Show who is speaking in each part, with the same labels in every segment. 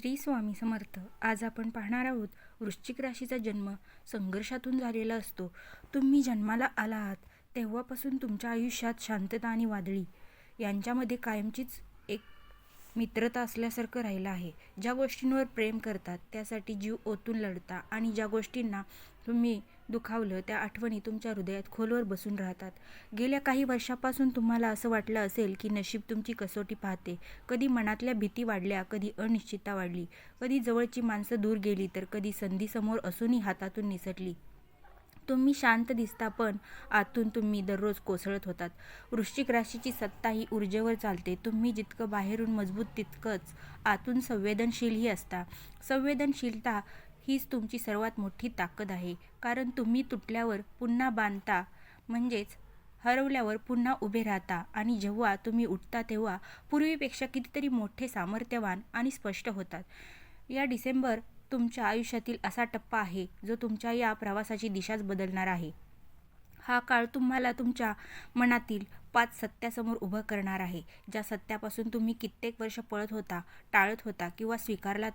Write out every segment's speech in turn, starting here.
Speaker 1: श्री स्वामी समर्थ. आज आपण पाहणार आहोत वृश्चिक राशीचा जन्म संघर्षातून झालेला असतो. तुम्ही जन्माला आला आहात तेव्हापासून तुमच्या आयुष्यात शांतता आणि वादळी यांच्यामध्ये कायमचीच एक मित्रता असल्यासारखं राहिलं आहे. ज्या गोष्टींवर प्रेम करतात त्यासाठी जीव ओतून लढता आणि ज्या गोष्टींना तुम्ही दुखावलं त्या आठवणी तुमच्या हृदयात खोलवर बसून राहतात. गेल्या काही वर्षापासून तुम्हाला असं वाटलं असेल की नशीब तुमची कसोटी पाहते. कधी मनातल्या भीती वाढल्या कधी अनिश्चितता वाढली. कधी जवळची माणसं दूर गेली तर कधी संधी समोर असूनही हातातून निसटली. तुम्ही शांत दिसता पण आतून तुम्ही दररोज कोसळत होतात. वृश्चिक राशीची सत्ता ही ऊर्जेवर चालते. तुम्ही जितकं बाहेरून मजबूत तितकंच आतून संवेदनशीलही असता. संवेदनशीलता हीच तुमची सर्वात मोठी ताकद आहे. कारण तुम्ही तुटल्यावर पुन्हा बांधता म्हणजेच हरवल्यावर पुन्हा उभे राहता. आणि जेव्हा तुम्ही उठता तेव्हा पूर्वीपेक्षा कितीतरी मोठे सामर्थ्यवान आणि स्पष्ट होतात. या डिसेंबर तुमच्या आयुष्यातील असा टप्पा आहे जो तुमच्या या प्रवासाची दिशाच बदलणार आहे. हा काळ तुम्हाला तुमच्या मनातील पाच सत्यासमोर उभं करणार आहे. ज्या सत्यापासून तुम्ही कित्येक वर्ष पळत होता टाळत होता किंवा स्वीकारला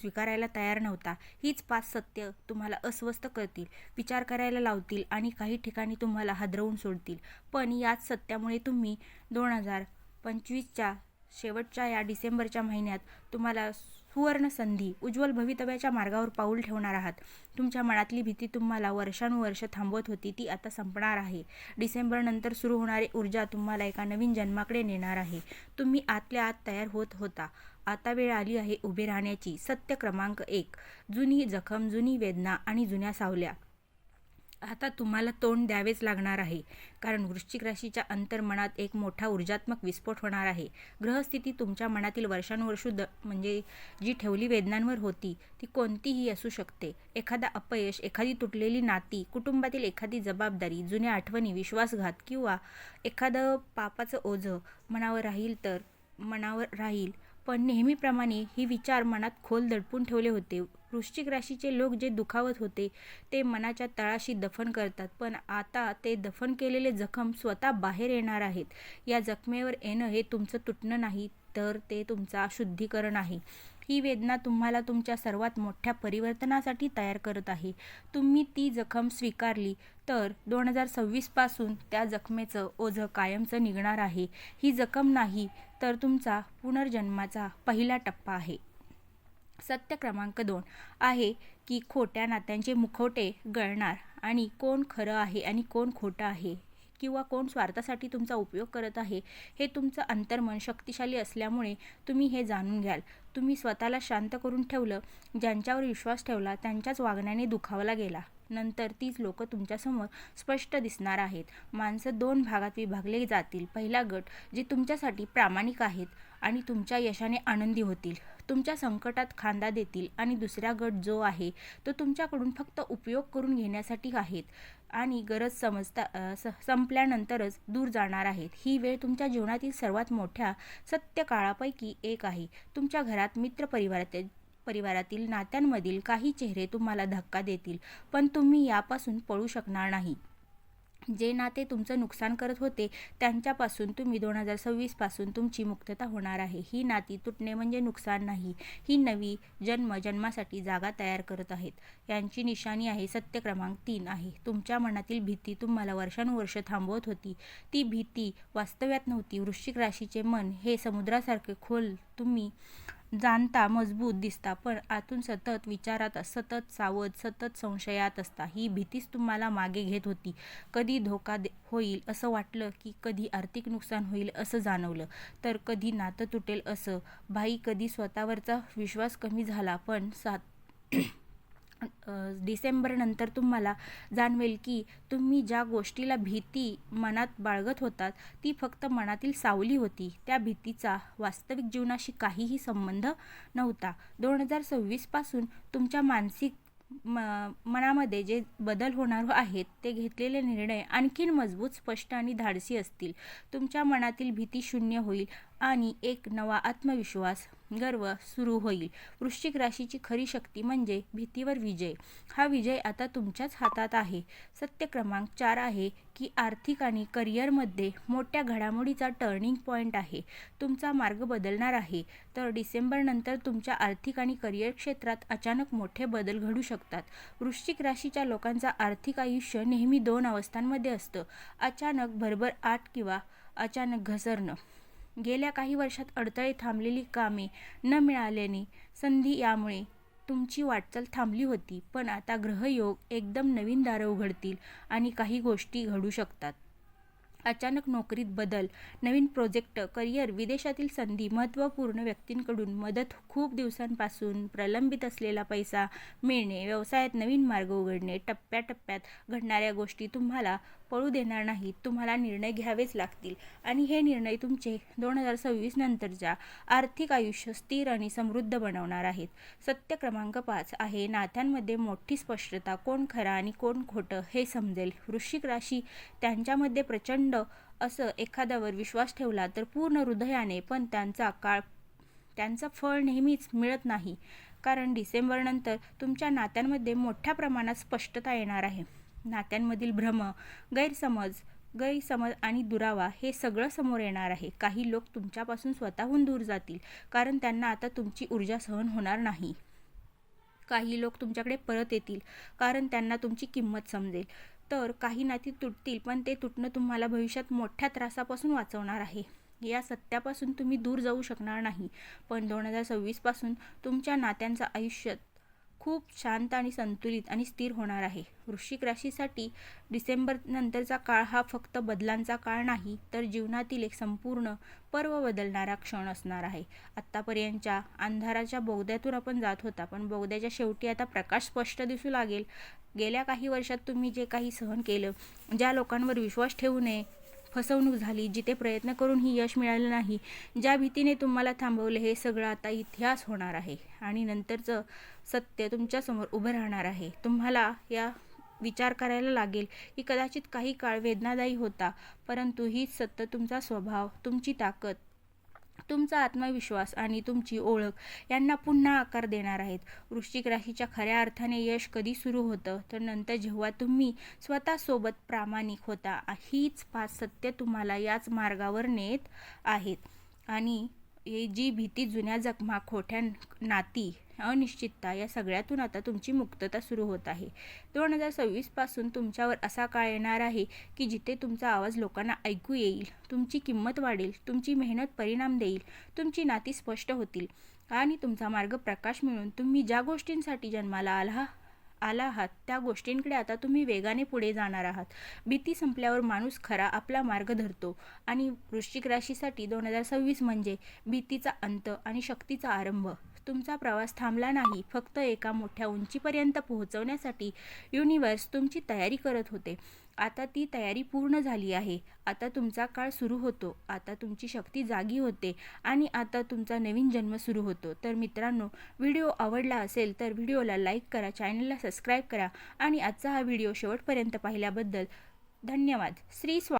Speaker 1: स्वीकारायला तयार नव्हता. हीच पाच सत्य तुम्हाला अस्वस्थ करतील विचार करायला लावतील आणि काही ठिकाणी तुम्हाला हादरवून सोडतील. पण याच सत्यामुळे तुम्ही दोन हजार पंचवीसच्या शेवटच्या या डिसेंबरच्या महिन्यात तुम्हाला सुवर्ण संधी उज्ज्वल भवितव्याच्या मार्गावर पाऊल ठेवणार आहात. तुमच्या मनातली भीती तुम्हाला वर्षानुवर्ष थांबवत होती ती आता संपणार आहे. डिसेंबरनंतर सुरू होणारी ऊर्जा तुम्हाला एका नवीन जन्माकडे नेणार आहे. तुम्ही आतल्या आत तयार होत होता. आता वेळ आली आहे उभे राहण्याची. सत्य क्रमांक एक. जुनी जखम जुनी वेदना आणि जुन्या सावल्या. आता तुम्हाला तोंड द्यावेच लागणार आहे. कारण वृश्चिक राशीच्या अंतर्मनात एक मोठा ऊर्जात्मक विस्फोट होणार आहे. ग्रहस्थिती तुमच्या मनातील वर्षानुवर्षू द म्हणजे जी ठेवली वेदनांवर होती ती कोणतीही असू शकते. एखादा अपयश एखादी तुटलेली नाती कुटुंबातील एखादी जबाबदारी जुन्या आठवणी विश्वासघात किंवा एखादं पापाचं ओझं मनावर राहील तर मनावर राहील. पण नेहमीप्रमाणे ही विचार मनात खोल दडपून ठेवले होते. वृश्चिक राशीचे लोक जे दुखावत होते ते मनाच्या तळाशी दफन करतात. पण आता ते दफन केलेले जखम स्वतः बाहेर येणार आहेत. या जखमेवर येणं हे तुमचं तुटणं नाही तर ते तुमचा शुद्धीकरण आहे. ही वेदना तुम्हाला तुमच्या सर्वात मोठ्या परिवर्तनासाठी तयार करत आहे. तुम्ही ती जखम स्वीकारली तर दोन हजार सव्वीसपासून त्या जखमेचं ओझं कायमचं निघणार आहे. ही जखम नाही तर तुमचा पुनर्जन्माचा पहिला टप्पा आहे. सत्य क्रमांक दोन आहे की खोट्या नात्यांचे मुखवटे गळणार आणि कोण खरं आहे आणि कोण खोटं आहे? किंवा कोण स्वार्थासाठी तुमचा उपयोग करत आहे हे तुमचं अंतर्मन शक्तिशाली असल्यामुळे तुम्ही हे जाणून घ्याल. तुम्ही स्वतःला शांत करून ठेवलं ज्यांच्यावर विश्वास ठेवला त्यांच्याच वागण्याने दुखावला गेला. नंतर तीच लोक तुमच्यासमोर स्पष्ट दिसणार आहेत. माणसं दोन भागात विभागले जातील. पहिला गट जे तुमच्यासाठी प्रामाणिक आहेत आणि तुमच्या यशाने आनंदी होतील. तुमच्या संकटात खांदा देतील आणि दुसरा गट जो आहे तो तुमच्याकडून फक्त उपयोग करून घेण्यासाठी आहेत. आणि गरज समजता संपल्यानंतरच दूर जाणार आहेत. ही वेळ तुमच्या जीवनातील सर्वात मोठ्या सत्य काळापैकी एक आहे. तुमच्या घरात मित्र परिवारातील परिवारातील नात्यांमधील काही चेहरे तुम्हाला धक्का देतील पण तुम्ही यापासून पळू शकणार नाही. जे नाते तुमचं नुकसान करत होते त्यांच्यापासून तुम्ही दोन हजार सव्वीसपासून तुमची मुक्तता होणार आहे. ही नाती तुटणे म्हणजे नुकसान नाही. ही नवी जन्म जन्मासाठी जागा तयार करत आहेत. यांची निशाणी आहे सत्य क्रमांक तीन आहे. तुमच्या मनातील भीती तुम्हाला वर्षानुवर्ष थांबवत होती. ती भीती वास्तव्यात नव्हती. वृश्चिक राशीचे मन हे समुद्रासारखे खोल तुम्ही जाणता मजबूत दिसता पण आतून सतत विचारात सतत सावध सतत संशयात असता. ही भीतीच तुम्हाला मागे घेत होती. कधी धोका दे होईल असं वाटलं की कधी आर्थिक नुकसान होईल असं जाणवलं. तर कधी नातं तुटेल असं. भाई कधी स्वतःवरचा विश्वास कमी झाला पण सात डिसेंबरनंतर तुम्हाला जाणवेल की तुम्ही ज्या गोष्टीला भीती मनात बाळगत होतात ती फक्त मनातील सावली होती. त्या भीतीचा वास्तविक जीवनाशी काहीही संबंध नव्हता. दोन हजार सव्वीसपासून तुमच्या मानसिक म मनामध्ये जे बदल होणार आहेत ते घेतलेले निर्णय आणखीन मजबूत स्पष्ट आणि धाडसी असतील. तुमच्या मनातील भीती शून्य होईल. आणि एक नवा आत्मविश्वास गर्व सुरू होईल. वृश्चिक राशीची खरी शक्ती म्हणजे भीतीवर विजय. हा विजय आता तुमच्याच हातात आहे. सत्य क्रमांक चार आहे की आर्थिक आणि करिअरमध्ये मोठ्या घडामोडीचा टर्निंग पॉईंट आहे. तुमचा मार्ग बदलणार आहे. तर डिसेंबरनंतर तुमच्या आर्थिक आणि करिअर क्षेत्रात अचानक मोठे बदल घडू शकतात. वृश्चिक राशीच्या लोकांचा आर्थिक आयुष्य नेहमी दोन अवस्थांमध्ये असतं. अचानक भरभर आट किंवा अचानक घसरणं. गेल्या काही वर्षात अडथळे थांबलेली कामे न मिळाल्याने संधी यामुळे तुमची वाटचाल थांबली होती. पण आता ग्रहयोग एकदम नवीन दारं उघडतील आणि काही गोष्टी घडू शकतात. अचानक नोकरीत बदल नवीन प्रोजेक्ट करिअर विदेशातील संधी महत्त्वपूर्ण व्यक्तींकडून मदत खूप दिवसांपासून प्रलंबित असलेला पैसा मिळणे व्यवसायात नवीन मार्ग उघडणे टप्प्याटप्प्यात घडणाऱ्या गोष्टी तुम्हाला पळू देणार नाही तुम्हाला निर्णय घ्यावेच लागतील. आणि हे निर्णय तुमचे दोन हजार सव्वीस नंतरच्या आर्थिक आयुष्य स्थिर आणि समृद्ध बनवणार आहेत. सत्य क्रमांक पाच आहे. नात्यांमध्ये मोठी स्पष्टता कोण खरा आणि कोण खोटं हे समजेल. वृश्चिक राशी त्यांच्यामध्ये प्रचंड असं एखाद्यावर विश्वास ठेवला तर पूर्ण हृदयाने पण त्यांचा काळ त्यांचं फळ नेहमीच मिळत नाही. कारण डिसेंबरनंतर तुमच्या नात्यांमध्ये मोठ्या प्रमाणात स्पष्टता येणार आहे. नात्यांमधील भ्रम गैरसमज गैरसमज आणि दुरावा हे सगळं समोर येणार आहे. काही लोक तुमच्यापासून स्वतःहून दूर जातील कारण त्यांना आता तुमची ऊर्जा सहन होणार नाही. काही लोक तुमच्याकडे परत येतील कारण त्यांना तुमची किंमत समजेल. तर काही नाती तुटतील पण ते तुटणं तुम्हाला भविष्यात मोठ्या त्रासापासून वाचवणार आहे. या सत्यापासून तुम्ही दूर जाऊ शकणार नाही. पण दोन हजार सव्वीसपासून तुमच्या नात्यांचं आयुष्य खूप शांत आणि संतुलित आणि स्थिर होणार आहे. वृश्चिक राशीसाठी डिसेंबर नंतरचा काळ हा फक्त बदलांचा काळ नाही तर जीवनातील एक संपूर्ण पर्व बदलणारा क्षण असणार आहे. आत्तापर्यंतच्या अंधाराच्या बोगद्यातून आपण जात होता पण बोगद्याच्या शेवटी आता प्रकाश स्पष्ट दिसू लागेल. गेल्या काही वर्षात तुम्ही जे काही सहन केलं ज्या लोकांवर विश्वास ठेवू नये फसवणूक झाली जिथे प्रयत्न करूनही यश मिळालं नाही ज्या भीतीने तुम्हाला थांबवले हे सगळं आता इतिहास होणार आहे. आणि नंतरचं सत्य तुमच्यासमोर उभं राहणार आहे. तुम्हाला या विचार करायला लागेल की कदाचित काही काळ वेदनादायी होता परंतु हीच सत्य तुमचा स्वभाव तुमची ताकद तुमचा आत्मविश्वास आणि तुमची ओळख यांना पुन्हा आकार देणार आहेत. वृश्चिक राशीच्या खऱ्या अर्थाने यश कधी सुरू होतं? तर नंतर जेव्हा तुम्ही स्वतःसोबत प्रामाणिक होता हीच पाच सत्य तुम्हाला याच मार्गावर नेत आहेत. आणि ही जी भीती जुन्या जखमा खोट्या नाती अनिश्चितता या सगळ्यातून आता तुमची मुक्तता सुरू होत आहे. दोन हजार सव्वीसपासून तुमच्यावर असा काळ येणार आहे की जिथे तुमचा आवाज लोकांना ऐकू येईल तुमची किंमत वाढेल तुमची मेहनत परिणाम देईल तुमची नाती स्पष्ट होतील आणि तुमचा मार्ग प्रकाश मिळून तुम्ही ज्या गोष्टींसाठी जन्माला आला आला आहात त्या गोष्टींकडे आता तुम्ही वेगाने पुढे जाणार आहात. भीती संपल्यावर माणूस खरा आपला मार्ग धरतो आणि वृश्चिक राशीसाठी दोन हजार सव्वीस म्हणजे भीतीचा अंत आणि शक्तीचा आरंभ. तुमचा प्रवास थांबला नाही फक्त एका मोठ्या उंचीपर्यंत पोहोचवण्यासाठी युनिवर्स तुमची तयारी करत होते. आता ती तयारी पूर्ण झाली आहे. आता तुमचा काळ सुरू होतो. आता तुमची शक्ती जागी होते आणि आता तुमचा नवीन जन्म सुरू होतो. तर मित्रांनो व्हिडिओ आवडला असेल तर व्हिडिओला लाईक करा चॅनलला सबस्क्राईब करा आणि आजचा हा व्हिडिओ शेवटपर्यंत पाहिल्याबद्दल धन्यवाद. श्री स्वा